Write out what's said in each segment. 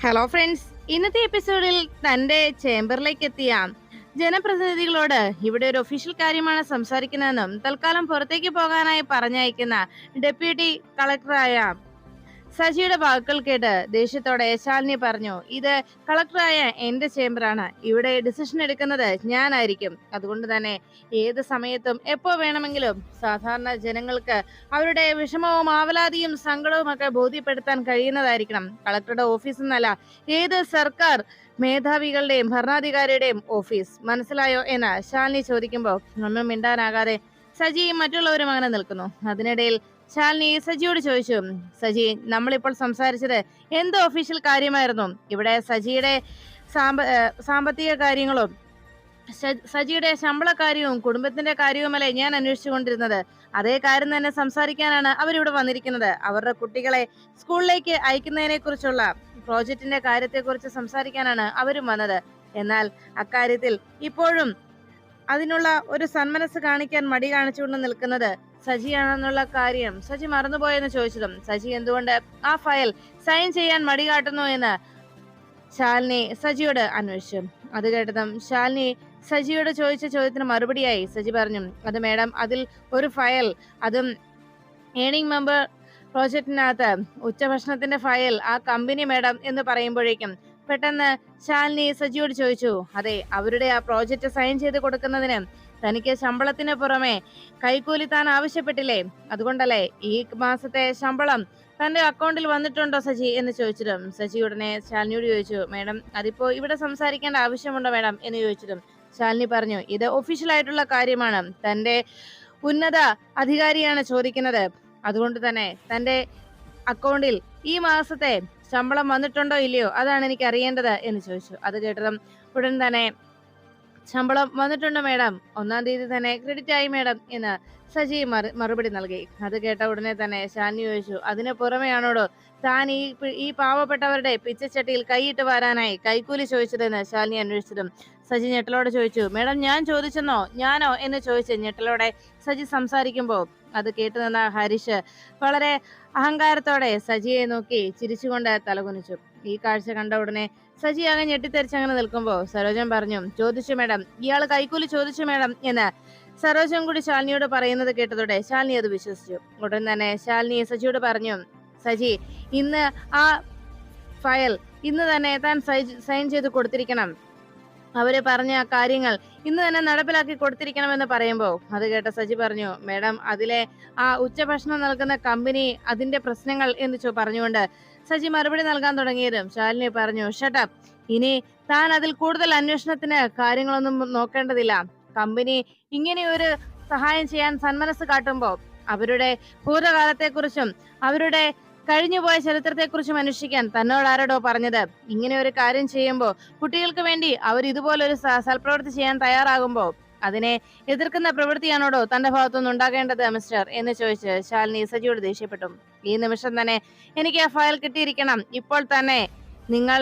Hello friends ഇന്നത്തെ എപ്പിസോഡിൽ തന്റെ ചേംബറിലേക്ക് എത്തിയ ജനപ്രതിനിധികളോട് ഇവിടെ ഒരു ഒഫീഷ്യൽ കാര്യമാണ് സംസാരിക്കുന്നതെന്നും തൽക്കാലം പുറത്തേക്ക് പോകാനായി പറഞ്ഞയക്കുന്ന ഡെപ്യൂട്ടി കളക്ടറായ സജിയുടെ വാക്കുകൾ കേട്ട് ദേഷ്യത്തോടെ ശാലിനി പറഞ്ഞു ഇത് കളക്ടറായ എന്റെ ചേംബറാണ്. ഇവിടെ ഡിസിഷൻ എടുക്കുന്നത് ഞാനായിരിക്കും. അതുകൊണ്ട് തന്നെ ഏത് സമയത്തും എപ്പോ വേണമെങ്കിലും സാധാരണ ജനങ്ങൾക്ക് അവരുടെ വിഷമവും ആവലാതിയും സങ്കടവും ഒക്കെ ബോധ്യപ്പെടുത്താൻ കഴിയുന്നതായിരിക്കണം. കളക്ടറുടെ ഓഫീസ് എന്നല്ല ഏത് സർക്കാർ മേധാവികളുടെയും ഭരണാധികാരിയുടെയും ഓഫീസ്. മനസ്സിലായോ? എന്ന് ശാലിനി ചോദിക്കുമ്പോൾ ഒന്നും മിണ്ടാനാകാതെ സജി മറ്റുള്ളവരും അങ്ങനെ നിൽക്കുന്നു. അതിനിടയിൽ ശാലിനി സജിയോട് ചോദിച്ചു സജി നമ്മളിപ്പോൾ സംസാരിച്ചത് എന്ത് ഒഫീഷ്യൽ കാര്യമായിരുന്നു. ഇവിടെ സജിയുടെ സാമ്പ സാമ്പത്തിക കാര്യങ്ങളും സജിയുടെ ശമ്പള കാര്യവും കുടുംബത്തിന്റെ കാര്യവുമല്ലേ ഞാൻ അന്വേഷിച്ചുകൊണ്ടിരുന്നത് അതേ കാര്യം തന്നെ സംസാരിക്കാനാണ് അവരിവിടെ വന്നിരിക്കുന്നത്. അവരുടെ കുട്ടികളെ സ്കൂളിലേക്ക് അയക്കുന്നതിനെ കുറിച്ചുള്ള പ്രോജക്റ്റിന്റെ കാര്യത്തെക്കുറിച്ച് സംസാരിക്കാനാണ് അവരും വന്നത്. എന്നാൽ അക്കാര്യത്തിൽ ഇപ്പോഴും അതിനുള്ള ഒരു സന്മനസ് കാണിക്കാൻ മടി കാണിച്ചുകൊണ്ട് നിൽക്കുന്നത് സജിയാണെന്നുള്ള കാര്യം. സജി മറന്നുപോയെന്ന് ചോദിച്ചതും സജി എന്തുകൊണ്ട് ആ ഫയൽ സൈൻ ചെയ്യാൻ മടി കാട്ടുന്നു എന്ന് ശാലിനി സജിയോട് അന്വേഷിച്ചു. അത് കേട്ടതും ശാലിനി സജിയോട് ചോദിച്ച ചോദ്യത്തിന് മറുപടിയായി സജി പറഞ്ഞു അത് മേഡം അതിൽ ഒരു ഫയൽ അതും ഏണിംഗ് മെമ്പർ പ്രോജക്റ്റിനകത്ത് ഉച്ചഭക്ഷണത്തിന്റെ ഫയൽ ആ കമ്പനി മേഡം എന്ന് പറയുമ്പോഴേക്കും പെട്ടെന്ന് ശാലിനി സജിയോട് ചോദിച്ചു അതെ അവരുടെ ആ പ്രോജക്റ്റ് സൈൻ ചെയ്ത് കൊടുക്കുന്നതിന് തനിക്ക് ശമ്പളത്തിന് പുറമെ കൈക്കൂലി താൻ ആവശ്യപ്പെട്ടില്ലേ? അതുകൊണ്ടല്ലേ ഈ മാസത്തെ ശമ്പളം തന്റെ അക്കൗണ്ടിൽ വന്നിട്ടുണ്ടോ സജി എന്ന് ചോദിച്ചിട്ടും സജി ഉടനെ ശാലിനിയോട് ചോദിച്ചു മേഡം അതിപ്പോ ഇവിടെ സംസാരിക്കേണ്ട ആവശ്യമുണ്ടോ മേഡം? എന്ന് ചോദിച്ചിട്ടും ശാലിനി പറഞ്ഞു ഇത് ഒഫീഷ്യൽ ആയിട്ടുള്ള കാര്യമാണ്. തന്റെ ഉന്നത അധികാരിയാണ് ചോദിക്കുന്നത്. അതുകൊണ്ട് തന്നെ തന്റെ അക്കൗണ്ടിൽ ഈ മാസത്തെ ശമ്പളം വന്നിട്ടുണ്ടോ ഇല്ലയോ? അതാണ് എനിക്ക് അറിയേണ്ടത്. എന്ന് ചോദിച്ചു. അത് കേട്ടതും ഉടൻ തന്നെ ശമ്പളം വന്നിട്ടുണ്ട് മേഡം. ഒന്നാം തീയതി തന്നെ ക്രെഡിറ്റ് ആയി മേഡം എന്ന് സജി മറുപടി നൽകി. അത് കേട്ട ഉടനെ തന്നെ ഷാനി ചോദിച്ചു അതിന് പുറമെയാണോടോ? താൻ ഈ ഈ പാവപ്പെട്ടവരുടെ പിച്ചച്ചട്ടിയിൽ കൈയിട്ട് വരാനായി കൈക്കൂലി ചോദിച്ചതെന്ന് ശാലിനി അന്വേഷിച്ചതും സജി ഞെട്ടലോടെ ചോദിച്ചു മേഡം ഞാൻ ചോദിച്ചെന്നോ? ഞാനോ? എന്ന് ചോദിച്ച് ഞെട്ടലോടെ സജി സംസാരിക്കുമ്പോൾ അത് കേട്ടു നിന്ന ഹരീഷ് വളരെ അഹങ്കാരത്തോടെ സജിയെ നോക്കി ചിരിച്ചുകൊണ്ട് തലകുനിച്ചു. ഈ കാഴ്ച കണ്ട ഉടനെ സജി ആകെ ഞെട്ടിത്തെറിച്ച് അങ്ങനെ നിൽക്കുമ്പോൾ സരോജൻ പറഞ്ഞു ചോദിച്ചു മേഡം ഇയാൾ കൈക്കൂലി ചോദിച്ചു മേഡം എന്ന് സരോജൻ കൂടി ശാലിനിയോട് പറയുന്നത് കേട്ടതോടെ ശാലിനി അത് വിശ്വസിച്ചു. ഉടൻ തന്നെ ശാലിനി സജിയോട് പറഞ്ഞു സജി ഇന്ന് ആ ഫയൽ ഇന്ന് തന്നെ താൻ സൈൻ ചെയ്ത് കൊടുത്തിരിക്കണം. അവർ പറഞ്ഞ കാര്യങ്ങൾ ഇന്ന് തന്നെ നടപ്പിലാക്കി കൊടുത്തിരിക്കണമെന്ന് പറയുമ്പോൾ അത് കേട്ട സജി പറഞ്ഞു മേഡം അതിലെ ആ ഉച്ചഭക്ഷണം നൽകുന്ന കമ്പനി അതിന്റെ പ്രശ്നങ്ങൾ എന്ന് പറഞ്ഞുകൊണ്ട് സജി മറുപടി നൽകാൻ തുടങ്ങിയതും ശാലിനി പറഞ്ഞു ഷട്ടപ്പ് ഇനി താൻ അതിൽ കൂടുതൽ അന്വേഷണത്തിന് കാര്യങ്ങളൊന്നും നോക്കേണ്ടതില്ല. കമ്പനി ഇങ്ങനെ ഒരു സഹായം ചെയ്യാൻ സന്മനസ് കാട്ടുമ്പോൾ അവരുടെ ഭൂതകാലത്തെക്കുറിച്ചും അവരുടെ കഴിഞ്ഞുപോയ ചരിത്രത്തെക്കുറിച്ചും അന്വേഷിക്കാൻ തന്നോട് ആരോടോ പറഞ്ഞത്. ഇങ്ങനെ ഒരു കാര്യം ചെയ്യുമ്പോൾ കുട്ടികൾക്ക് വേണ്ടി അവർ ഇതുപോലൊരു സൽപ്രവൃത്തി ചെയ്യാൻ തയ്യാറാകുമ്പോൾ അതിനെ എതിർക്കുന്ന പ്രവൃത്തിയാണോടോ തന്റെ ഭാഗത്തുനിന്ന് ഉണ്ടാകേണ്ടത് മിസ്റ്റർ? എന്ന് ചോദിച്ച് ശാലിനി സജിയോട് ദേഷ്യപ്പെട്ടു. ഈ നിമിഷം തന്നെ എനിക്ക് ആ ഫയൽ കിട്ടിയിരിക്കണം. ഇപ്പോൾ തന്നെ നിങ്ങൾ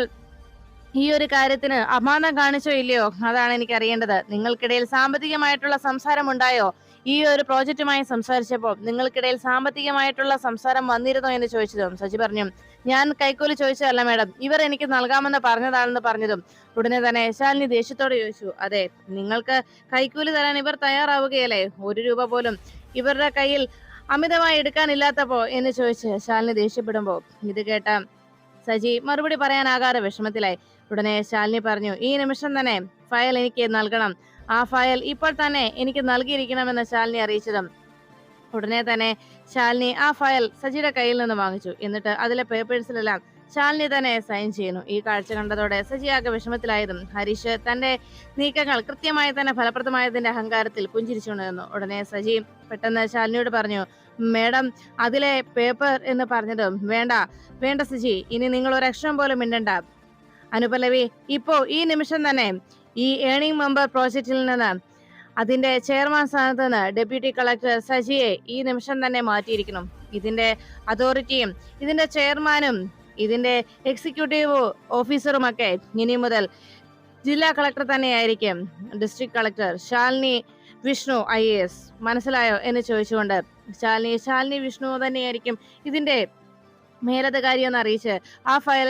ഈ ഒരു കാര്യത്തിന് അമാന്തം കാണിച്ചോ ഇല്ലയോ? അതാണ് എനിക്ക് അറിയേണ്ടത് നിങ്ങൾക്കിടയിൽ സാമ്പത്തികമായിട്ടുള്ള സംസാരം ഉണ്ടായോ? ഈ ഒരു പ്രോജക്റ്റുമായി സംസാരിച്ചപ്പോൾ നിങ്ങൾക്കിടയിൽ സാമ്പത്തികമായിട്ടുള്ള സംസാരം വന്നിരുന്നോ എന്ന് ചോദിച്ചതും സജി പറഞ്ഞു ഞാൻ കൈക്കൂലി ചോദിച്ചതല്ല മാഡം. ഇവർ എനിക്ക് നൽകാമെന്ന് പറഞ്ഞതാണെന്ന് പറഞ്ഞതും ഉടനെ തന്നെ ശാലിനി ദേഷ്യത്തോടെ ചോദിച്ചു അതെ നിങ്ങൾക്ക് കൈക്കൂലി തരാൻ ഇവർ തയ്യാറാവുകയല്ലേ? ഒരു രൂപ പോലും ഇവരുടെ കയ്യിൽ അമിതമായി എടുക്കാനില്ലാത്തപ്പോ എന്ന് ചോദിച്ച് ശാലിനി ദേഷ്യപ്പെടുമ്പോ ഇത് കേട്ട സജി മറുപടി പറയാനാകാതെ വിഷമത്തിലായി. ഉടനെ ശാലിനി പറഞ്ഞു ഈ നിമിഷം തന്നെ ഫയൽ എനിക്ക് നൽകണം. ആ ഫയൽ ഇപ്പോൾ തന്നെ എനിക്ക് നൽകിയിരിക്കണമെന്ന് ശാലിനി അറിയിച്ചതും ഉടനെ തന്നെ ശാലിനി ആ ഫയൽ സജിയുടെ കയ്യിൽ നിന്ന് വാങ്ങിച്ചു. എന്നിട്ട് അതിലെ പേപ്പേഴ്സിലെല്ലാം ശാലിനി തന്നെ സൈൻ ചെയ്യുന്നു. ഈ കാഴ്ച കണ്ടതോടെ സജി ആകെ വിഷമത്തിലായതും ഹരീഷ് തന്റെ നീക്കങ്ങൾ കൃത്യമായി തന്നെ ഫലപ്രദമായതിന്റെ അഹങ്കാരത്തിൽ പുഞ്ചിരിച്ചു നിന്നു ഉടനെ സജി പെട്ടെന്ന് ശാലിനിയോട് പറഞ്ഞു മേഡം അതിലെ പേപ്പർ എന്ന് പറഞ്ഞതും വേണ്ട വേണ്ട സജി ഇനി നിങ്ങൾ ഒരു അക്ഷരം പോലും മിണ്ടണ്ട. അനുപല്ലവി ഇപ്പോ ഈ നിമിഷം തന്നെ ഈ ഏണിംഗ് മെമ്പർ പ്രോജക്റ്റിൽ നിന്ന് അതിന്റെ ചെയർമാൻ സ്ഥാനത്ത് നിന്ന് ഡെപ്യൂട്ടി കളക്ടർ സജിയെ ഈ നിമിഷം തന്നെ മാറ്റിയിരിക്കണം ഇതിന്റെ അതോറിറ്റിയും ഇതിന്റെ ചെയർമാനും ഇതിന്റെ എക്സിക്യൂട്ടീവ് ഓഫീസറുമൊക്കെ ഇനി മുതൽ ജില്ലാ കളക്ടർ തന്നെയായിരിക്കും. District collector Shalini Vishnu I A മനസ്സിലായോ എന്ന് ചോദിച്ചുകൊണ്ട് ശാലിനി ശാലിനി വിഷ്ണു തന്നെയായിരിക്കും ഇതിന്റെ മേലധികാരി എന്ന് അറിയിച്ച് ആ ഫയൽ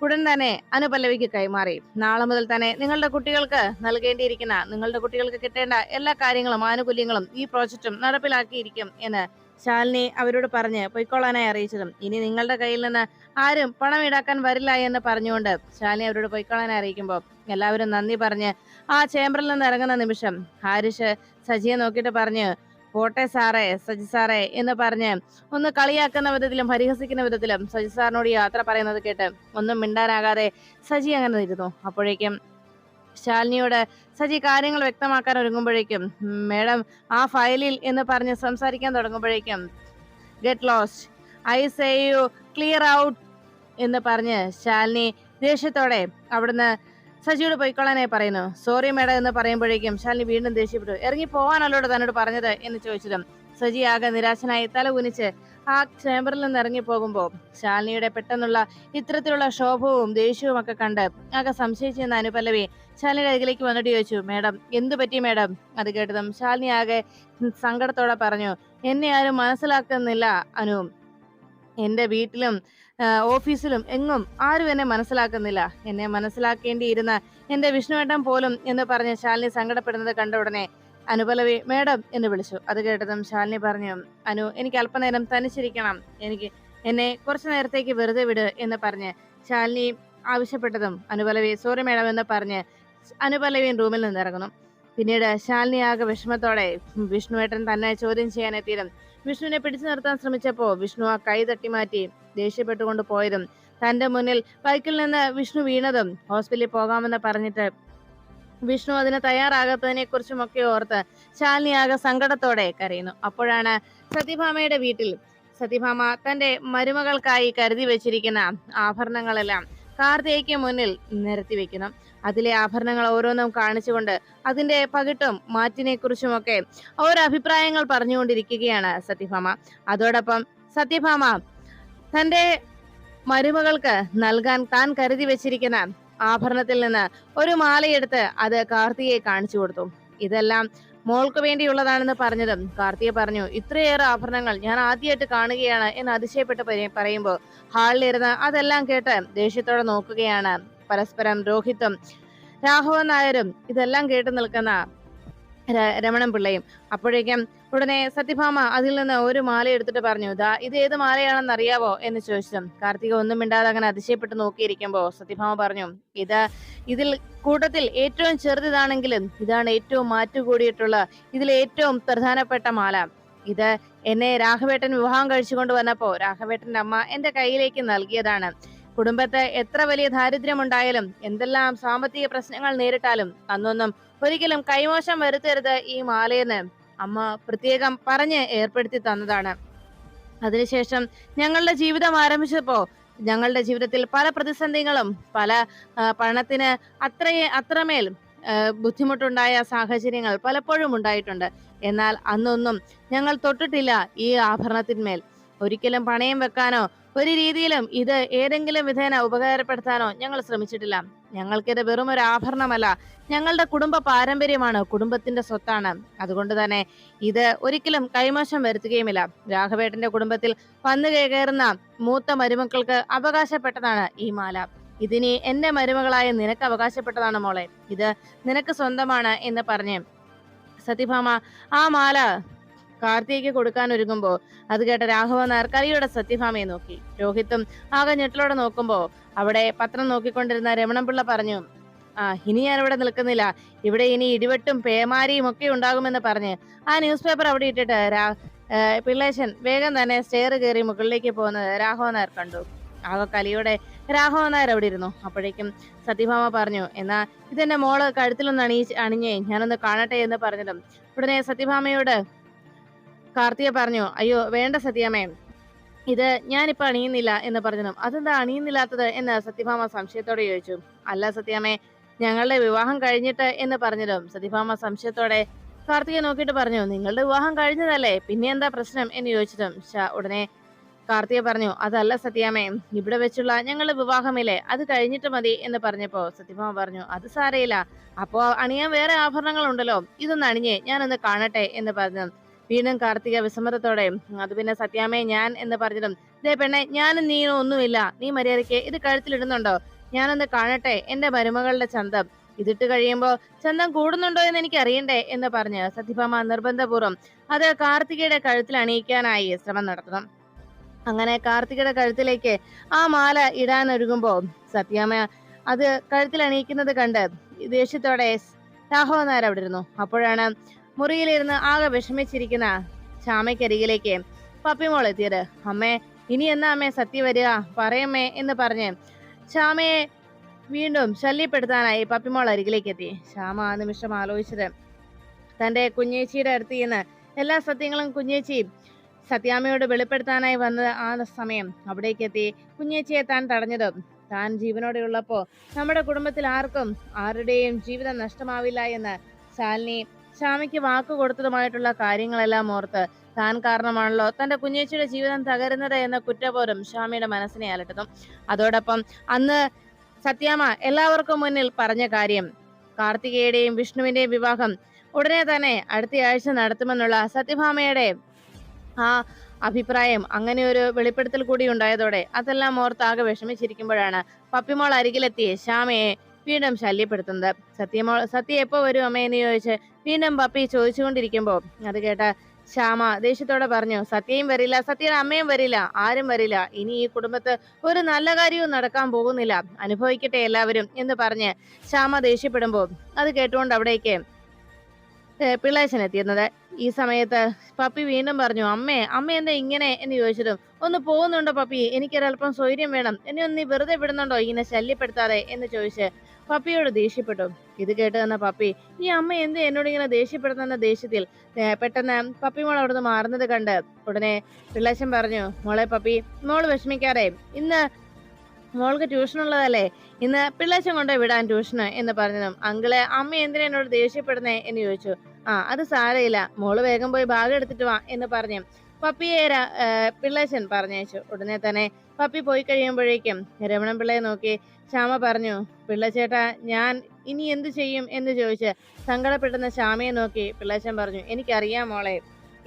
ഉടൻ തന്നെ അനുപല്ലവിക്ക് കൈമാറി. നാളെ മുതൽ തന്നെ നിങ്ങളുടെ കുട്ടികൾക്ക് നൽകേണ്ടിയിരിക്കുന്ന നിങ്ങളുടെ കുട്ടികൾക്ക് കിട്ടേണ്ട എല്ലാ കാര്യങ്ങളും ആനുകൂല്യങ്ങളും ഈ പ്രോജക്റ്റും നടപ്പിലാക്കിയിരിക്കും എന്ന് ശാലിനി അവരോട് പറഞ്ഞ് പൊയ്ക്കൊള്ളാനായി അറിയിച്ചതും. ഇനി നിങ്ങളുടെ കയ്യിൽ നിന്ന് ആരും പണം ഈടാക്കാൻ വരില്ല എന്ന് പറഞ്ഞുകൊണ്ട് ശാലിനി അവരോട് പൊയ്ക്കൊള്ളാനായി അറിയിക്കുമ്പോൾ എല്ലാവരും നന്ദി പറഞ്ഞ് ആ ചേംബറിൽ നിന്ന് ഇറങ്ങുന്ന നിമിഷം ഹാരിഷ് സജിയെ നോക്കിയിട്ട് പറഞ്ഞു പോട്ടെ സാറേ സജി സാറേ എന്ന് പറഞ്ഞ് ഒന്ന് കളിയാക്കുന്ന വിധത്തിലും പരിഹസിക്കുന്ന വിധത്തിലും സജി സാറിനോട് യാത്ര പറയുന്നത് കേട്ട് ഒന്നും മിണ്ടാനാകാതെ സജി അങ്ങനെ ഇരുന്നു. അപ്പോഴേക്കും ശാലിനിയോട് സജി കാര്യങ്ങൾ വ്യക്തമാക്കാൻ ഒരുങ്ങുമ്പോഴേക്കും മേഡം ആ ഫയലിൽ എന്ന് പറഞ്ഞ് സംസാരിക്കാൻ തുടങ്ങുമ്പോഴേക്കും get lost I say you clear out എന്ന് പറഞ്ഞ് ശാലിനി ദേഷ്യത്തോടെ അവിടുന്ന് സജിയോട് പോയിക്കോളാനായി പറയുന്നു. സോറി മേഡം എന്ന് പറയുമ്പോഴേക്കും ശാലിനി വീണ്ടും ദേഷ്യപ്പെട്ടു. ഇറങ്ങി പോവാനല്ലോട് തന്നോട് പറഞ്ഞത്? എന്ന് ചോദിച്ചതും സജി ആകെ നിരാശനായി തല കുനിച്ച് ആ ചേംബറിൽ നിന്ന് ഇറങ്ങി പോകുമ്പോൾ ശാലിനിയുടെ പെട്ടെന്നുള്ള ഇത്തരത്തിലുള്ള ശോഭവും ദേഷ്യവും ഒക്കെ കണ്ട് ആകെ സംശയിച്ചു എന്ന അനുപല്ലവി ശാലിനിയുടെ അരികിലേക്ക് വന്നിട്ട് ചോദിച്ചു മേഡം എന്തു പറ്റി മേഡം? അത് കേട്ടതും ശാലിനി ആകെ സങ്കടത്തോടെ പറഞ്ഞു എന്നെ ആരും മനസ്സിലാക്കുന്നില്ല അനു. എന്റെ വീട്ടിലും ഓഫീസിലും എങ്ങും ആരും എന്നെ മനസ്സിലാക്കുന്നില്ല. എന്നെ മനസ്സിലാക്കേണ്ടിയിരുന്ന എന്റെ വിഷ്ണുവേട്ടൻ പോലും എന്ന് പറഞ്ഞ് ശാലിനി സങ്കടപ്പെടുന്നത് കണ്ട ഉടനെ അനുപലവി മേഡം എന്ന് വിളിച്ചു. അത് കേട്ടതും ശാലിനി പറഞ്ഞു അനു എനിക്ക് അല്പനേരം തനിച്ചിരിക്കണം. എനിക്ക് എന്നെ കുറച്ചു നേരത്തേക്ക് വെറുതെ വിട് എന്ന് പറഞ്ഞ് ശാലിനി ആവശ്യപ്പെട്ടതും അനുപലവി സോറി മേഡം എന്ന് പറഞ്ഞ് അനുപലവിയും റൂമിൽ നിന്ന് ഇറങ്ങുന്നു പിന്നീട് ശാലിനി ആകെ വിഷമത്തോടെ വിഷ്ണുവേട്ടൻ തന്നെ ചോദ്യം ചെയ്യാൻ എത്തിയതും വിഷ്ണുവിനെ പിടിച്ചു നിർത്താൻ ശ്രമിച്ചപ്പോ വിഷ്ണു ആ കൈ തട്ടി മാറ്റി ദേഷ്യപ്പെട്ടുകൊണ്ട് പോയതും തന്റെ മുന്നിൽ ബൈക്കിൽ നിന്ന് വിഷ്ണു വീണതും ഹോസ്പിറ്റലിൽ പോകാമെന്ന് പറഞ്ഞിട്ട് വിഷ്ണു അതിന് തയ്യാറാകാത്തതിനെ കുറിച്ചും ഒക്കെ ഓർത്ത് ശാലിനി ആകെ സങ്കടത്തോടെ കരയുന്നു. അപ്പോഴാണ് സത്യഭാമയുടെ വീട്ടിൽ സത്യഭാമ തന്റെ മരുമകൾക്കായി കരുതി വെച്ചിരിക്കുന്ന ആഭരണങ്ങളെല്ലാം കാർത്തികയ്ക്ക് മുന്നിൽ നിരത്തി വെക്കണം അതിലെ ആഭരണങ്ങൾ ഓരോന്നും കാണിച്ചുകൊണ്ട് അതിന്റെ പകിട്ടും മാറ്റിനെ കുറിച്ചുമൊക്കെ ഓരോ അഭിപ്രായങ്ങൾ പറഞ്ഞുകൊണ്ടിരിക്കുകയാണ് സത്യഭാമ. അതോടൊപ്പം സത്യഭാമ തന്റെ മരുമകൾക്ക് നൽകാൻ താൻ കരുതി വെച്ചിരിക്കുന്ന ആഭരണത്തിൽ നിന്ന് ഒരു മാലയെടുത്ത് അത് കാർത്തികയെ കാണിച്ചു കൊടുത്തു. ഇതെല്ലാം മോൾക്ക് വേണ്ടിയുള്ളതാണെന്ന് പറഞ്ഞതും കാർത്തിയെ പറഞ്ഞു ഇത്രയേറെ ആഭരണങ്ങൾ ഞാൻ ആദ്യമായിട്ട് കാണുകയാണ് എന്ന് അതിശയപ്പെട്ട് പറയ- പറയുമ്പോൾ ഹാളിലിരുന്ന് അതെല്ലാം കേട്ട് ദേഷ്യത്തോടെ നോക്കുകയാണ് പരസ്പരം രോഹിത്തും രാഘവൻ നായരും. ഇതെല്ലാം കേട്ട് നിൽക്കുന്ന രമണൻ പിള്ളയും. അപ്പോഴേക്കും ഉടനെ സത്യഭാമ അതിൽ നിന്ന് ഒരു മാല എടുത്തിട്ട് പറഞ്ഞു ദാ ഇത് ഏത് മാലയാണെന്ന് അറിയാവോ എന്ന് ചോദിച്ചു. കാർത്തിക ഒന്നും മിണ്ടാതെ അങ്ങനെ അതിശയപ്പെട്ട് നോക്കിയിരിക്കുമ്പോ സത്യഭാമ പറഞ്ഞു ഇത് ഇതിൽ കൂട്ടത്തിൽ ഏറ്റവും ചെറുതിതാണെങ്കിലും ഇതാണ് ഏറ്റവും മാറ്റുകൂടിയിട്ടുള്ള ഇതിൽ ഏറ്റവും പ്രധാനപ്പെട്ട മാല. ഇത് എന്നെ രാഘവേട്ടൻ വിവാഹം കഴിച്ചുകൊണ്ട് വന്നപ്പോ രാഘവേട്ടന്റെ അമ്മ എന്റെ കയ്യിലേക്ക് നൽകിയതാണ്. കുടുംബത്തെ എത്ര വലിയ ദാരിദ്ര്യമുണ്ടായാലും എന്തെല്ലാം സാമ്പത്തിക പ്രശ്നങ്ങൾ നേരിട്ടാലും അന്നൊന്നും ഒരിക്കലും കൈമോശം വരുത്തരുത് ഈ മാലയെന്ന് അമ്മ പ്രത്യേകം പറഞ്ഞ് ഏർപ്പെടുത്തി തന്നതാണ്. അതിനുശേഷം ഞങ്ങളുടെ ജീവിതം ആരംഭിച്ചപ്പോ ഞങ്ങളുടെ ജീവിതത്തിൽ പല പ്രതിസന്ധികളും പല പണത്തിന് അത്രയെ അത്രമേൽ ബുദ്ധിമുട്ടുണ്ടായ സാഹചര്യങ്ങൾ പലപ്പോഴും ഉണ്ടായിട്ടുണ്ട്. എന്നാൽ അന്നൊന്നും ഞങ്ങൾ തൊട്ടിട്ടില്ല ഈ ആഭരണത്തിന്മേൽ. ഒരിക്കലും പണയം വെക്കാനോ ഒരു രീതിയിലും ഇത് ഏതെങ്കിലും വിധേന ഉപകാരപ്പെടുത്താനോ ഞങ്ങൾ ശ്രമിച്ചിട്ടില്ല. ഞങ്ങൾക്ക് ഞങ്ങൾക്കിത് വെറും ഒരു ആഭരണമല്ല. ഞങ്ങളുടെ കുടുംബ പാരമ്പര്യമാണ് കുടുംബത്തിന്റെ സ്വത്താണ്. അതുകൊണ്ട് തന്നെ ഇത് ഒരിക്കലും കൈമോശം വരുത്തുകയുമില്ല. രാഘവേട്ടന്റെ കുടുംബത്തിൽ വന്നു കയറുന്ന മൂത്ത മരുമക്കൾക്ക് അവകാശപ്പെട്ടതാണ് ഈ മാല. ഇതിനി എന്റെ മരുമകളായ നിനക്ക് അവകാശപ്പെട്ടതാണ് മോളെ. ഇത് നിനക്ക് സ്വന്തമാണ് എന്ന് പറഞ്ഞ് സത്യഭാമ ആ മാല കാർത്തികയ്ക്ക് കൊടുക്കാൻ ഒരുങ്ങുമ്പോ അത് കേട്ട രാഘവ നായർ കലിയുടെ സത്യഭാമയെ നോക്കി. രോഹിത്തും ആകെ ഞെട്ടലോടെ നോക്കുമ്പോ അവിടെ പത്രം നോക്കിക്കൊണ്ടിരുന്ന രമണൻപിള്ള പറഞ്ഞു ആ ഇനി ഞാൻ ഇവിടെ നിൽക്കുന്നില്ല. ഇവിടെ ഇനി ഇടിവെട്ടും പേമാരിയും ഒക്കെ ഉണ്ടാകുമെന്ന് പറഞ്ഞ് ആ ന്യൂസ് പേപ്പർ അവിടെ ഇട്ടിട്ട് രാ പിള്ളേശൻ വേഗം തന്നെ സ്റ്റെയർ കയറി മുകളിലേക്ക് പോകുന്നത് രാഘവ നായർ കണ്ടു. ആകെ കലിയോടെ രാഘവ നായർ അവിടെ ഇരുന്നു. അപ്പോഴേക്കും സത്യഭാമ പറഞ്ഞു എന്നാ ഇതെന്റെ മോൾ കഴുത്തിലൊന്ന് അണിയിച്ച് അണിഞ്ഞേ ഞാനൊന്ന് കാണട്ടെ എന്ന് പറഞ്ഞതും ഉടനെ സത്യഭാമയോട് കാർത്തിക പറഞ്ഞു അയ്യോ വേണ്ട സത്യാമേ ഇത് ഞാനിപ്പോ അണിയുന്നില്ല എന്ന് പറഞ്ഞതും. അതെന്താ അണിയുന്നില്ലാത്തത് എന്ന് സത്യഭാമ സംശയത്തോടെ ചോദിച്ചു. അല്ല സത്യാമേ ഞങ്ങളുടെ വിവാഹം കഴിഞ്ഞിട്ട് എന്ന് പറഞ്ഞതും സത്യഭാമ സംശയത്തോടെ കാർത്തിക നോക്കിയിട്ട് പറഞ്ഞു നിങ്ങളുടെ വിവാഹം കഴിഞ്ഞതല്ലേ? പിന്നെ എന്താ പ്രശ്നം? എന്ന് ചോദിച്ചതും ഉടനെ കാർത്തിക പറഞ്ഞു അതല്ല സത്യാമേ ഇവിടെ വെച്ചുള്ള ഞങ്ങളുടെ വിവാഹമില്ലേ? അത് കഴിഞ്ഞിട്ട് മതി എന്ന് പറഞ്ഞപ്പോ സത്യഭാമ പറഞ്ഞു അത് സാരയില്ല അപ്പോ അണിയാൻ വേറെ ആഭരണങ്ങൾ ഉണ്ടല്ലോ ഇതൊന്ന് അണിഞ്ഞേ ഞാനൊന്ന് കാണട്ടെ എന്ന് പറഞ്ഞു വീണ്ടും കാർത്തിക വിസമ്മതത്തോടെ അത് പിന്നെ സത്യാമേ ഞാൻ എന്ന് പറഞ്ഞതും ദേ പെണ്ണെ ഞാനും നീ ഒന്നുമില്ല. നീ മര്യാദയ്ക്ക് ഇത് കഴുത്തിലിടുന്നുണ്ടോ? ഞാനൊന്ന് കാണട്ടെ എന്റെ മരുമകളുടെ ചന്തം. ഇതിട്ട് കഴിയുമ്പോൾ ചന്തം കൂടുന്നുണ്ടോ എന്ന് എനിക്ക് അറിയണ്ടേ എന്ന് പറഞ്ഞ് സത്യഭാമ നിർബന്ധപൂർവം അത് കാർത്തികയുടെ കഴുത്തിൽ അണിയിക്കാനായി ശ്രമം നടത്തണം. അങ്ങനെ കാർത്തികയുടെ കഴുത്തിലേക്ക് ആ മാല ഇടാൻ ഒരുങ്ങുമ്പോ സത്യാമ്മ അത് കഴുത്തിൽ അണിയിക്കുന്നത് കണ്ട് ദേഷ്യത്തോടെ രാഘവൻ അവിടെ ഇരുന്നു അപ്പോഴാണ് മുറിയിലിരുന്ന് ആകെ വിഷമിച്ചിരിക്കുന്ന ശ്യാമയ്ക്കരികിലേക്ക് പപ്പിമോൾ എത്തിയത്. അമ്മേ ഇനി എന്നാ അമ്മേ സത്യം വരിക? പറയമ്മേ എന്ന് പറഞ്ഞ് ശ്യാമയെ വീണ്ടും ശല്യപ്പെടുത്താനായി പപ്പിമോൾ അരികിലേക്ക് എത്തി. ശ്യാമ ആ നിമിഷം ആലോചിച്ചത് തന്റെ കുഞ്ഞേച്ചിയുടെ അടുത്ത് നിന്ന് എല്ലാ സത്യങ്ങളും കുഞ്ഞേച്ചി സത്യാമ്മയോട് വെളിപ്പെടുത്താനായി വന്നത് ആ സമയം അവിടേക്ക് എത്തി. കുഞ്ഞേച്ചിയെ താൻ തടഞ്ഞതും താൻ ജീവനോടെ ഉള്ളപ്പോൾ നമ്മുടെ കുടുംബത്തിൽ ആർക്കും ആരുടെയും ജീവിതം നഷ്ടമാവില്ല എന്ന് ശാലിനി ശ്യാമയ്ക്ക് വാക്ക് കൊടുത്തതുമായിട്ടുള്ള കാര്യങ്ങളെല്ലാം ഓർത്ത് താൻ കാരണമാണല്ലോ തന്റെ കുഞ്ഞേച്ചിയുടെ ജീവിതം തകരുന്നത് എന്ന കുറ്റബോധം ഷാമിയുടെ മനസ്സിനെ അലട്ടുന്നു. അതോടൊപ്പം അന്ന് സത്യാമ എല്ലാവർക്കും മുന്നിൽ പറഞ്ഞ കാര്യം കാർത്തികയുടെയും വിഷ്ണുവിന്റെയും വിവാഹം ഉടനെ തന്നെ അടുത്ത അടുത്തയാഴ്ച നടത്തുമെന്നുള്ള സത്യഭാമയുടെ ആ അഭിപ്രായം അങ്ങനെ ഒരു വെളിപ്പെടുത്തൽ കൂടി ഉണ്ടായതോടെ അതെല്ലാം ഓർത്താകെ വിഷമിച്ചിരിക്കുമ്പോഴാണ് പപ്പിമോൾ അരികിലെത്തി ശ്യാമയെ വീണ്ടും ശല്യപ്പെടുത്തുന്നത്. സത്യമോ സത്യ എപ്പോ വരും അമ്മയെന്ന് ചോദിച്ച് വീണ്ടും പപ്പി ചോദിച്ചുകൊണ്ടിരിക്കുമ്പോ അത് കേട്ട ശ്യാമ ദേഷ്യത്തോടെ പറഞ്ഞു സത്യയും വരില്ല സത്യയുടെ അമ്മയും വരില്ല ആരും വരില്ല. ഇനി ഈ കുടുംബത്ത് ഒരു നല്ല കാര്യവും നടക്കാൻ പോകുന്നില്ല. അനുഭവിക്കട്ടെ എല്ലാവരും എന്ന് പറഞ്ഞ് ശ്യാമ ദേഷ്യപ്പെടുമ്പോ അത് കേട്ടുകൊണ്ട് അവിടേക്ക് പിള്ളേശൻ എത്തിയിരുന്നത്. ഈ സമയത്ത് പപ്പി വീണ്ടും പറഞ്ഞു അമ്മേ അമ്മ എന്താ ഇങ്ങനെ? എന്ന് ചോദിച്ചതും ഒന്ന് പോകുന്നുണ്ടോ പപ്പി? എനിക്കൊരല്പം സ്വൈര്യം വേണം. എന്നെ ഒന്ന് വെറുതെ വിടുന്നുണ്ടോ? ഇങ്ങനെ ശല്യപ്പെടുത്താതെ? എന്ന് ചോദിച്ച് പപ്പിയോട് ദേഷ്യപ്പെട്ടു. ഇത് കേട്ട് തന്ന പപ്പി ഈ അമ്മ എന്ത് എന്നോട് ഇങ്ങനെ ദേഷ്യപ്പെടുന്ന ദേഷ്യത്തിൽ? പെട്ടെന്ന് പപ്പി മോൾ അവിടുന്ന് മാറുന്നത് കണ്ട്. ഉടനെ പിള്ളേശൻ പറഞ്ഞു മോളെ പപ്പി മോൾ വിഷമിക്കാതെ ഇന്ന് മോൾക്ക് ട്യൂഷൻ ഉള്ളതല്ലേ? ഇന്ന് പിള്ളേശൻ കൊണ്ട് വിടാൻ ട്യൂഷന്. എന്ന് പറഞ്ഞതും അങ്കിളെ അമ്മ എന്തിനാ എന്നോട് ദേഷ്യപ്പെടുന്നേ? എന്ന് ചോദിച്ചു. ആ അത് സാരയില്ല മോൾ വേഗം പോയി ഭാഗം എടുത്തിട്ട് വാ എന്ന് പറഞ്ഞു. പപ്പിയെ പിള്ളേശൻ പറഞ്ഞയച്ചു. ഉടനെ തന്നെ പപ്പി പോയി കഴിയുമ്പോഴേക്കും രമണൻ പിള്ളയെ നോക്കി ശ്യാമ പറഞ്ഞു പിള്ളച്ചേട്ടാ ഞാൻ ഇനി എന്ത് ചെയ്യും എന്ന് ചോദിച്ച് സങ്കടപ്പെടുന്ന ശ്യാമയെ നോക്കി പിള്ളേച്ചൻ പറഞ്ഞു എനിക്കറിയാം മോളെ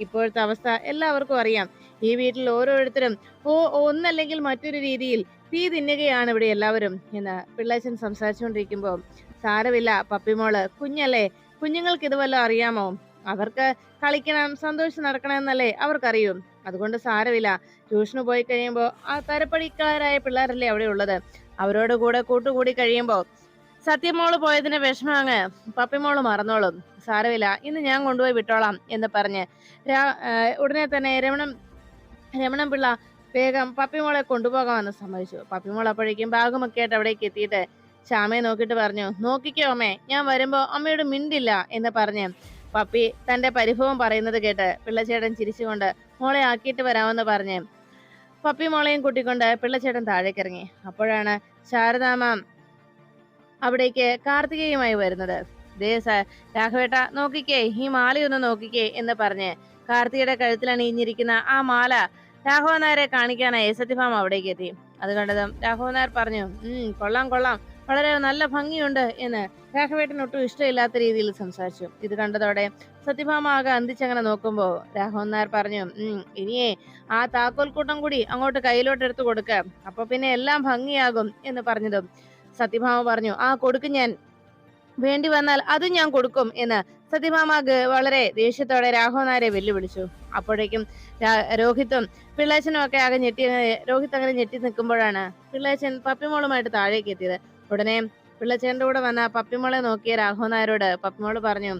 ഇപ്പോഴത്തെ അവസ്ഥ എല്ലാവർക്കും അറിയാം. ഈ വീട്ടിൽ ഓരോരുത്തരും ഓ ഒന്നല്ലെങ്കിൽ മറ്റൊരു രീതിയിൽ തീ തിന്നുകയാണ് ഇവിടെ എല്ലാവരും എന്ന് പിള്ളേച്ചൻ സംസാരിച്ചുകൊണ്ടിരിക്കുമ്പോൾ സാരമില്ല പപ്പിമോൾ കുഞ്ഞല്ലേ കുഞ്ഞുങ്ങൾക്ക് ഇത് വല്ലതും അറിയാമോ? അവർക്ക് കളിക്കണം സന്തോഷിച്ച് നടക്കണം എന്നല്ലേ അവർക്കറിയും. അതുകൊണ്ട് സാരമില്ല. ട്യൂഷന് പോയി കഴിയുമ്പോൾ ആ തരപ്പടിക്കാരായ പിള്ളേരല്ലേ അവിടെ ഉള്ളത്. അവരോട് കൂടെ കൂട്ടുകൂടി കഴിയുമ്പോൾ സത്യമോൾ പോയതിന്റെ വിഷമം അങ്ങ് പപ്പിമോൾ മറന്നോളും. സാരമില്ല ഇന്ന് ഞാൻ കൊണ്ടുപോയി വിട്ടോളാം എന്ന് പറഞ്ഞ് ഉടനെ തന്നെ രമണം രമണം പിള്ള വേഗം പപ്പിമോളെ കൊണ്ടുപോകാമെന്ന് സമ്മതിച്ചു. പപ്പിമോൾ അപ്പോഴേക്കും ബാഗുമൊക്കെ ആയിട്ട് അവിടേക്ക് എത്തിയിട്ട് ശ്യാമയെ നോക്കിയിട്ട് പറഞ്ഞു നോക്കിക്കോ അമ്മേ ഞാൻ വരുമ്പോൾ അമ്മയോട് മിണ്ടില്ല എന്ന് പറഞ്ഞ് പപ്പി തന്റെ പരിഭവം പറയുന്നത് കേട്ട് പിള്ളച്ചേട്ടൻ ചിരിച്ചുകൊണ്ട് മോളെ ആക്കിയിട്ട് വരാമെന്ന് പറഞ്ഞ്. പപ്പി മോളെയും കൂട്ടിക്കൊണ്ട് പിള്ളച്ചേട്ടൻ താഴേക്ക് ഇറങ്ങി അപ്പോഴാണ് ശാരദാമ്മ അവിടേക്ക് കാർത്തികയുമായി വരുന്നത്. ദേ രാഘവേട്ട നോക്കിക്കേ ഈ മാലയൊന്ന് നോക്കിക്കേ എന്ന് പറഞ്ഞ് കാർത്തികയുടെ കഴുത്തിൽ അണിഞ്ഞിരിക്കുന്ന ആ മാല രാഘവൻ നായരെ കാണിക്കാനായി സത്യഭാമ അവിടേക്ക് എത്തി. അത് കണ്ടതും രാഘവൻ നായർ പറഞ്ഞു ഉം കൊള്ളാം കൊള്ളാം. വളരെ നല്ല ഭംഗിയുണ്ട് എന്ന് രാഘവേട്ടന് ഒട്ടും ഇഷ്ടമില്ലാത്ത രീതിയിൽ സംസാരിച്ചു. ഇത് കണ്ടതോടെ സത്യഭാമ ആകെ അന്തിച്ചങ്ങനെ നോക്കുമ്പോ രാഘവൻ നായർ പറഞ്ഞു ഇനിയേ ആ താക്കോൽക്കൂട്ടം കൂടി അങ്ങോട്ട് കയ്യിലോട്ട് എടുത്തു കൊടുക്ക. അപ്പൊ പിന്നെ എല്ലാം ഭംഗിയാകും എന്ന് പറഞ്ഞതും സത്യഭാമ പറഞ്ഞു ആ കൊടുക്ക് ഞാൻ. വേണ്ടി വന്നാൽ അത് ഞാൻ കൊടുക്കും എന്ന് സത്യഭാമ വളരെ ദേഷ്യത്തോടെ രാഘവൻ നായരെ വെല്ലുവിളിച്ചു. അപ്പോഴേക്കും രോഹിത്തും പിള്ളേച്ചനും ഒക്കെ ആകെ ഞെട്ടി രോഹിത് അങ്ങനെ ഞെട്ടി നിൽക്കുമ്പോഴാണ് പിള്ളേച്ചൻ പപ്പിമോളുമായിട്ട് താഴേക്ക് എത്തിയത്. ഉടനെ പിള്ളച്ചേന്റെ കൂടെ വന്ന പപ്പിമോളെ നോക്കിയ രാഘവൻ നായരോട് പപ്പിമോൾ പറഞ്ഞു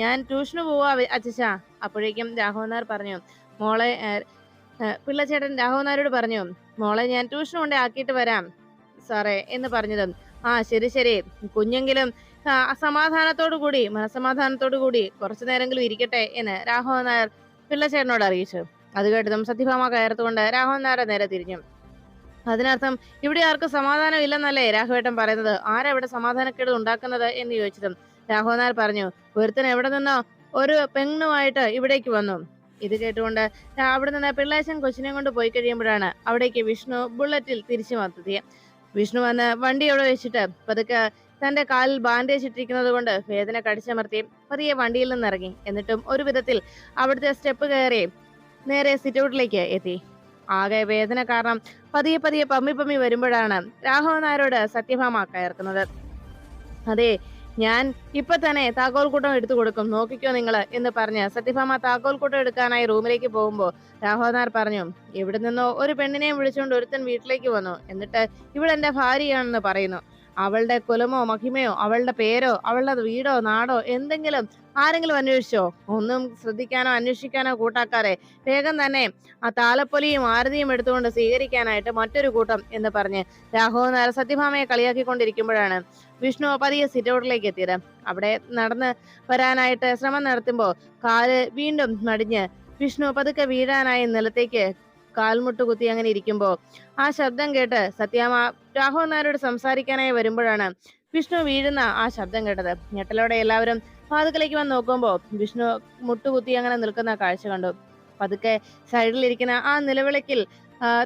ഞാൻ ട്യൂഷന് പോവാ അച്ഛച്ച അപ്പോഴേക്കും രാഘവൻ നായർ പറഞ്ഞു മോളെ പിള്ളച്ചേട്ടൻ രാഘവൻ നായരോട് പറഞ്ഞു മോളെ ഞാൻ ട്യൂഷൻ കൊണ്ടേ ആക്കിയിട്ട് വരാം സാറേ എന്ന് പറഞ്ഞതും. ആ ശരി ശരി. കുഞ്ഞെങ്കിലും സമാധാനത്തോടു കൂടി മനസമാധാനത്തോടു കൂടി കുറച്ചു നേരമെങ്കിലും ഇരിക്കട്ടെ എന്ന് രാഘവൻ നായർ പിള്ളച്ചേട്ടനോട് അറിയിച്ചു. അത് കേട്ടതും സത്യഭാമ കയർത്തുകൊണ്ട് രാഘവൻ നായരെ നേരെ തിരിഞ്ഞു. അതിനർത്ഥം ഇവിടെ ആർക്കും സമാധാനം ഇല്ലെന്നല്ലേ രാഘവേട്ടൻ പറയുന്നത്? ആരാ ഇവിടെ സമാധാനക്കേട് ഉണ്ടാക്കുന്നത് എന്ന് ചോദിച്ചതും രാഘവനാർ പറഞ്ഞു ഒരുത്തൻ എവിടെ നിന്നോ ഒരു പെണ്ണുമായിട്ട് ഇവിടേക്ക് വന്നു. ഇത് കേട്ടുകൊണ്ട് അവിടെ നിന്ന് പിള്ളേശൻ കൊച്ചിനെ കൊണ്ട് പോയി കഴിയുമ്പോഴാണ് അവിടേക്ക് വിഷ്ണു ബുള്ളറ്റിൽ തിരിച്ചു വന്നെത്തിയത് വിഷ്ണു വന്ന് വണ്ടി അവിടെ വെച്ചിട്ട് പതുക്കെ തന്റെ കാലിൽ ബാൻഡേജ് ഇട്ടിരിക്കുന്നത് കൊണ്ട് വേദന കടിച്ചമർത്തി പതിയെ വണ്ടിയിൽ നിന്നിറങ്ങി. എന്നിട്ടും ഒരു വിധത്തിൽ അവിടുത്തെ സ്റ്റെപ്പ് കയറി നേരെ സിറ്റൗട്ടിലേക്ക് എത്തി. ആകെ വേദന കാരണം പതിയെ പതിയെ പമ്മി പമ്മി വരുമ്പോഴാണ് രാഘവൻ നായരോട് സത്യഭാമ കയർക്കുന്നത്. അതെ ഞാൻ ഇപ്പൊ തന്നെ താക്കോൽ താക്കോൽക്കൂട്ടം എടുത്തു കൊടുക്കും നോക്കിക്കോ നിങ്ങൾ എന്ന് പറഞ്ഞ് സത്യഭാമ താക്കോൽക്കൂട്ടം എടുക്കാനായി റൂമിലേക്ക് പോകുമ്പോൾ രാഹോനാർ പറഞ്ഞു ഇവിടെ നിന്നോ ഒരു പെണ്ണിനെയും വിളിച്ചുകൊണ്ട് ഒരുത്തൻ വീട്ടിലേക്ക് വന്നു. എന്നിട്ട് ഇവളെന്റെ ഭാര്യയാണെന്ന് പറയുന്നു. അവളുടെ കുലമോ മഹിമയോ അവളുടെ പേരോ അവളുടെ വീടോ നാടോ എന്തെങ്കിലും ആരെങ്കിലും അന്വേഷിച്ചോ? ഒന്നും ശ്രദ്ധിക്കാനോ അന്വേഷിക്കാനോ കൂട്ടാക്കാതെ വേഗം തന്നെ ആ താലപ്പൊലിയും ആരതിയും എടുത്തുകൊണ്ട് സ്വീകരിക്കാനായിട്ട് മറ്റൊരു കൂട്ടം എന്ന് പറഞ്ഞ് രാഘവ നാര സത്യഭാമയെ കളിയാക്കിക്കൊണ്ടിരിക്കുമ്പോഴാണ് വിഷ്ണു പതിയെ സിറ്റൗട്ടിലേക്ക് എത്തിയത്. അവിടെ നടന്ന് വരാനായിട്ട് ശ്രമം നടത്തുമ്പോൾ കാൽ വീണ്ടും മടിഞ്ഞ് വിഷ്ണു പതുക്കെ വീഴാനായി നിലത്തേക്ക് കാൽമുട്ട് കുത്തി അങ്ങനെ ഇരിക്കുമ്പോ ആ ശബ്ദം കേട്ട് സത്യാമ രാഘവൻ നായരോട് സംസാരിക്കാനായി വരുമ്പോഴാണ് വിഷ്ണു വീഴുന്ന ആ ശബ്ദം കേട്ടത്. ഞെട്ടലോടെ എല്ലാവരും വാതുക്കലേക്ക് വന്ന് നോക്കുമ്പോ വിഷ്ണു മുട്ടുകുത്തി അങ്ങനെ നിൽക്കുന്ന കാഴ്ച കണ്ടു. പതുക്കെ സൈഡിലിരിക്കുന്ന ആ നിലവിളക്കിൽ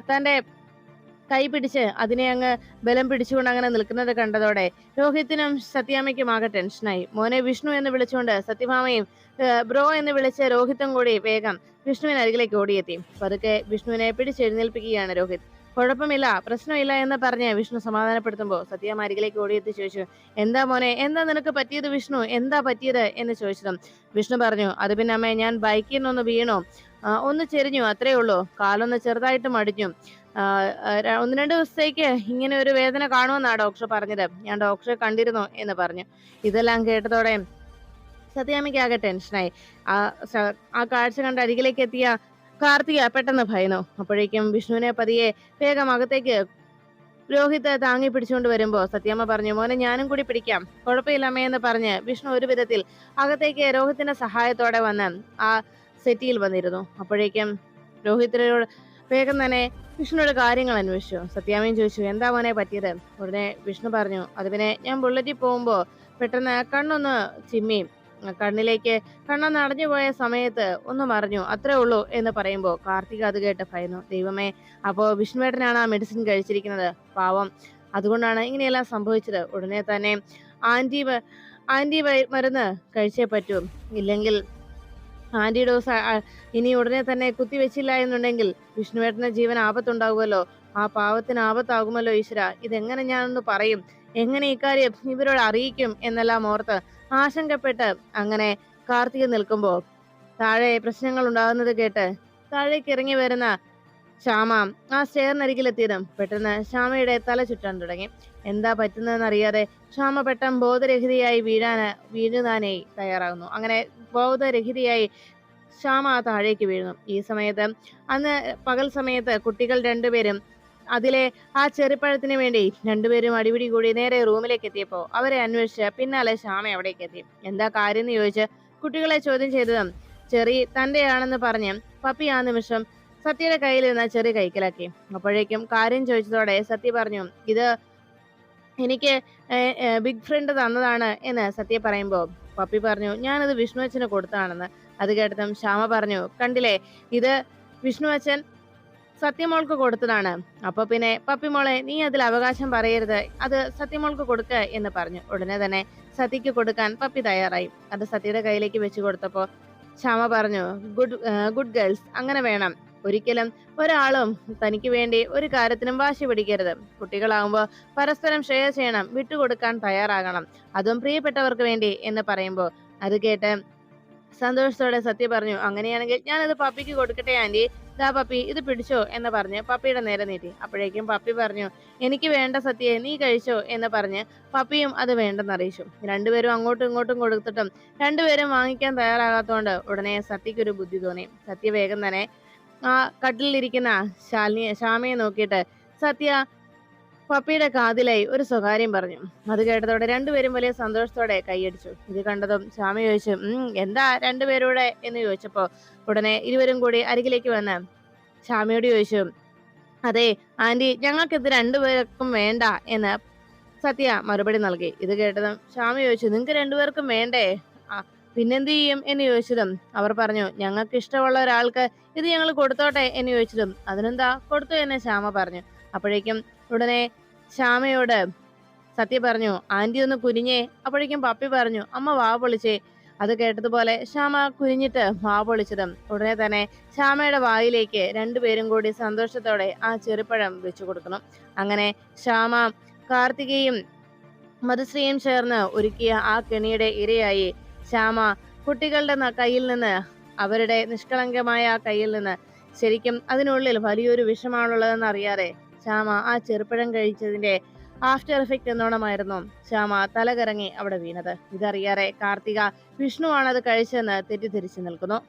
തന്റെ കൈ പിടിച്ച് അതിനെ അങ്ങ് ബലം പിടിച്ചുകൊണ്ട് അങ്ങനെ നിൽക്കുന്നത് കണ്ടതോടെ രോഹിത്തിനും സത്യാമയ്ക്കും ആകെ ടെൻഷനായി മോനെ വിഷ്ണു എന്ന് വിളിച്ചുകൊണ്ട് സത്യഭാമയും ബ്രോ എന്ന് വിളിച്ച് രോഹിത്തും കൂടി വേഗം വിഷ്ണുവിന് അരികിലേക്ക് ഓടിയെത്തി. പതുക്കെ വിഷ്ണുവിനെ പിടിച്ചെഴുന്നേൽപ്പിക്കുകയാണ് രോഹിത്. കുഴപ്പമില്ല പ്രശ്നമില്ല എന്ന് പറഞ്ഞ് വിഷ്ണു സമാധാനപ്പെടുത്തുമ്പോൾ സത്യം അരികിലേക്ക് ഓടിയെത്തി ചോദിച്ചു എന്താ മോനെ എന്താ നിനക്ക് പറ്റിയത് വിഷ്ണു? എന്താ പറ്റിയത്? എന്ന് ചോദിച്ചതും വിഷ്ണു പറഞ്ഞു അത് പിന്നെ അമ്മേ ഞാൻ ബൈക്കിൽ നിന്നൊന്ന് വീണു. ഒന്ന് ചെരിഞ്ഞു അത്രേ ഉള്ളൂ. കാലൊന്ന് ചെറുതായിട്ട് മടിഞ്ഞു. ഒന്ന് രണ്ട് ദിവസത്തേക്ക് ഇങ്ങനെ ഒരു വേദന കാണുമെന്നാ ഡോക്ടർ പറഞ്ഞത്. ഞാൻ ഡോക്ടറെ കണ്ടിരുന്നു എന്ന് പറഞ്ഞു. ഇതെല്ലാം കേട്ടതോടെ സത്യാമ്മയ്ക്ക് ആകെ ടെൻഷനായി ആ ആ കാഴ്ച കണ്ട് അരികിലേക്ക് എത്തിയ കാർത്തിക പെട്ടെന്ന് ഭയന്നു. അപ്പോഴേക്കും വിഷ്ണുവിനെ പതിയെ വേഗം അകത്തേക്ക് രോഹിത് താങ്ങി പിടിച്ചുകൊണ്ട് വരുമ്പോ സത്യാമ്മ പറഞ്ഞു മോനെ ഞാനും കൂടി പിടിക്കാം. കുഴപ്പമില്ലമ്മേ എന്ന് പറഞ്ഞ് വിഷ്ണു ഒരു വിധത്തിൽ അകത്തേക്ക് രോഹിത്തിന്റെ സഹായത്തോടെ വന്ന് ആ സെറ്റിയിൽ വന്നിരുന്നു. അപ്പോഴേക്കും രോഹിത്തിനോട് വേഗം തന്നെ വിഷ്ണുവിടെ കാര്യങ്ങൾ അന്വേഷിച്ചു. സത്യാമ്മയും ചോദിച്ചു എന്താ മോനെ പറ്റിയത്? ഉടനെ വിഷ്ണു പറഞ്ഞു അത് പിന്നെ ഞാൻ ബുള്ളറ്റിൽ പോകുമ്പോ പെട്ടെന്ന് കണ്ണൊന്ന് ചിമ്മി കണ്ണിലേക്ക് കണ്ണ നടഞ്ഞു പോയ സമയത്ത് ഒന്ന് മറിഞ്ഞു. അത്രേ ഉള്ളൂ എന്ന് പറയുമ്പോൾ കാർത്തിക അത് കേട്ട് ഭയന്നു ദൈവമേ അപ്പോ വിഷ്ണുവേട്ടനാണ് ആ മെഡിസിൻ കഴിച്ചിരിക്കുന്നത്. പാവം. അതുകൊണ്ടാണ് ഇങ്ങനെയെല്ലാം സംഭവിച്ചത്. ഉടനെ തന്നെ ആന്റി ആന്റി മരുന്ന് കഴിച്ചേ പറ്റൂ. ഇല്ലെങ്കിൽ ആന്റി ഡോസ് ഇനി ഉടനെ തന്നെ കുത്തിവെച്ചില്ല എന്നുണ്ടെങ്കിൽ വിഷ്ണുവേട്ടന്റെ ജീവൻ ആപത്തുണ്ടാകുമല്ലോ. ആ പാവത്തിന് ആപത്താകുമല്ലോ ഈശ്വര. ഇതെങ്ങനെ ഞാനൊന്ന് പറയും? എങ്ങനെ ഇക്കാര്യം ഇവരോട് അറിയിക്കും എന്നെല്ലാം ഓർത്ത് ആശങ്കപ്പെട്ട് അങ്ങനെ കാർത്തിക നിൽക്കുമ്പോ താഴെ പ്രശ്നങ്ങൾ ഉണ്ടാകുന്നത് കേട്ട് താഴേക്ക് ഇറങ്ങി വരുന്ന ശ്യാമ ആ സ്റ്റെയറിനരികിലെത്തിയതും പെട്ടെന്ന് ശ്യാമയുടെ തല ചുറ്റാൻ തുടങ്ങി. എന്താ പറ്റുന്നതെന്ന് അറിയാതെ ശ്യാമ പെട്ടെന്ന് ബോധരഹിതയായി വീഴാൻ വീഴുന്നതിനായി തയ്യാറാകുന്നു. അങ്ങനെ ബോധരഹിതയായി ശ്യാമ താഴേക്ക് വീഴുന്നു. ഈ സമയത്ത് അന്ന് പകൽ സമയത്ത് കുട്ടികൾ രണ്ടുപേരും അതിലെ ആ ചെറുപ്പഴത്തിന് വേണ്ടി രണ്ടുപേരും അടിപിടി കൂടി നേരെ റൂമിലേക്ക് എത്തിയപ്പോ അവരെ അന്വേഷിച്ച് പിന്നാലെ ശ്യാമ അവിടേക്ക് എത്തി. എന്താ കാര്യം എന്ന് ചോദിച്ച് കുട്ടികളെ ചോദ്യം ചെയ്തതും ചെറി തന്റെയാണെന്ന് പറഞ്ഞ് പപ്പി ആ നിമിഷം സത്യയുടെ കയ്യിൽ നിന്ന് ചെറിയ കൈക്കലാക്കി. അപ്പോഴേക്കും കാര്യം ചോദിച്ചതോടെ സത്യ പറഞ്ഞു ഇത് എനിക്ക് ബിഗ് ഫ്രണ്ട് തന്നതാണ് എന്ന് സത്യ പറയുമ്പോൾ പപ്പി പറഞ്ഞു ഞാനത് വിഷ്ണു അച്ഛന് കൊടുത്താണെന്ന് അത് കേട്ടതും ശ്യാമ പറഞ്ഞു കണ്ടില്ലേ ഇത് വിഷ്ണു അച്ഛൻ സത്യമോൾക്ക് കൊടുത്തതാണ്. അപ്പൊ പിന്നെ പപ്പിമോളെ നീ അതിൽ അവകാശം പറയരുത്. അത് സത്യമോൾക്ക് കൊടുക്ക എന്ന് പറഞ്ഞു. ഉടനെ തന്നെ സതിക്ക് കൊടുക്കാൻ പപ്പി തയ്യാറായി. അത് സത്യയുടെ കയ്യിലേക്ക് വെച്ചു കൊടുത്തപ്പോ ക്ഷമ പറഞ്ഞു ഗുഡ് ഗുഡ് ഗേൾസ് അങ്ങനെ വേണം. ഒരിക്കലും ഒരാളും തനിക്ക് വേണ്ടി ഒരു കാര്യത്തിനും വാശി പിടിക്കരുത്. കുട്ടികളാകുമ്പോൾ പരസ്പരം ഷെയർ ചെയ്യണം വിട്ടുകൊടുക്കാൻ തയ്യാറാകണം. അതും പ്രിയപ്പെട്ടവർക്ക് വേണ്ടി എന്ന് പറയുമ്പോൾ അത് കേട്ട് സന്തോഷത്തോടെ സത്യ പറഞ്ഞു അങ്ങനെയാണെങ്കിൽ ഞാനത് പപ്പിക്ക് കൊടുക്കട്ടെ ആന്റി. ദാ പപ്പി ഇത് പിടിച്ചോ എന്ന് പറഞ്ഞ് പപ്പിയുടെ നേരെ നീട്ടി. അപ്പോഴേക്കും പപ്പി പറഞ്ഞു എനിക്ക് വേണ്ട സത്യയെ നീ കഴിച്ചോ? എന്ന് പറഞ്ഞ് പപ്പിയും അത് വേണ്ടെന്ന് അറിയിച്ചു. രണ്ടുപേരും അങ്ങോട്ടും ഇങ്ങോട്ടും കൊടുത്തിട്ടും രണ്ടുപേരും വാങ്ങിക്കാൻ തയ്യാറാകാത്തതുകൊണ്ട് ഉടനെ സത്യക്ക് ഒരു ബുദ്ധി തോന്നി. സത്യ വേഗം തന്നെ ആ കട്ടിലിരിക്കുന്ന ശാലിനിയെ ശ്യാമയെ നോക്കിയിട്ട് സത്യ പപ്പിയുടെ കാതിലായി ഒരു സ്വകാര്യം പറഞ്ഞു. അത് കേട്ടതോടെ രണ്ടുപേരും വലിയ സന്തോഷത്തോടെ കൈയടിച്ചു. ഇത് കണ്ടതും സ്വാമി ചോദിച്ചു എന്താ രണ്ടുപേരൂടെ? എന്ന് ചോദിച്ചപ്പോ ഉടനെ ഇരുവരും കൂടി അരികിലേക്ക് വന്ന് സ്വാമിയോട് ചോദിച്ചു അതെ ആന്റി ഞങ്ങൾക്ക് ഇത് രണ്ടുപേർക്കും വേണ്ട എന്ന് സത്യ മറുപടി നൽകി. ഇത് കേട്ടതും സ്വാമി ചോദിച്ചു നിങ്ങൾക്ക് രണ്ടുപേർക്കും വേണ്ടേ? പിന്നെന്ത് ചെയ്യും? എന്ന് ചോദിച്ചതും അവർ പറഞ്ഞു ഞങ്ങൾക്ക് ഇഷ്ടമുള്ള ഒരാൾക്ക് ഇത് ഞങ്ങൾ കൊടുത്തോട്ടെ? എന്ന് ചോദിച്ചതും അതിനെന്താ കൊടുത്തു? എന്ന് ശ്യാമ പറഞ്ഞു. അപ്പോഴേക്കും ഉടനെ ശ്യാമയോട് സത്യ പറഞ്ഞു ആന്റി ഒന്ന് കുനിഞ്ഞേ. അപ്പോഴേക്കും പപ്പി പറഞ്ഞു അമ്മ വാ പൊളിച്ചേ. അത് കേട്ടതുപോലെ ശ്യാമ കുനിഞ്ഞിട്ട് വാ പൊളിച്ചതും. ഉടനെ തന്നെ ശ്യാമയുടെ വായിലേക്ക് രണ്ടുപേരും കൂടി സന്തോഷത്തോടെ ആ ചെറുപ്പഴം വെച്ചു കൊടുക്കണം. അങ്ങനെ ശ്യാമ കാർത്തികയും മധുശ്രീയും ചേർന്ന് ഒരുക്കിയ ആ കെണിയുടെ ഇരയായി ശ്യാമ കുട്ടികളുടെ കയ്യിൽ നിന്ന് അവരുടെ നിഷ്കളങ്കമായ ആ കയ്യിൽ നിന്ന് ശരിക്കും അതിനുള്ളിൽ വലിയൊരു വിഷമാണുള്ളതെന്ന് അറിയാതെ ശ്യാമ ആ ചെറുപ്പഴം കഴിച്ചതിന്റെ ആഫ്റ്റർ എഫക്റ്റ് എന്നോണമായിരുന്നു. ശ്യാമ തലകറങ്ങി അവിടെ വീണത്. ഇതറിയാറെ കാർത്തിക വിഷ്ണുവാണത് കഴിച്ചെന്ന് തെറ്റിദ്ധരിച്ചു നിൽക്കുന്നു.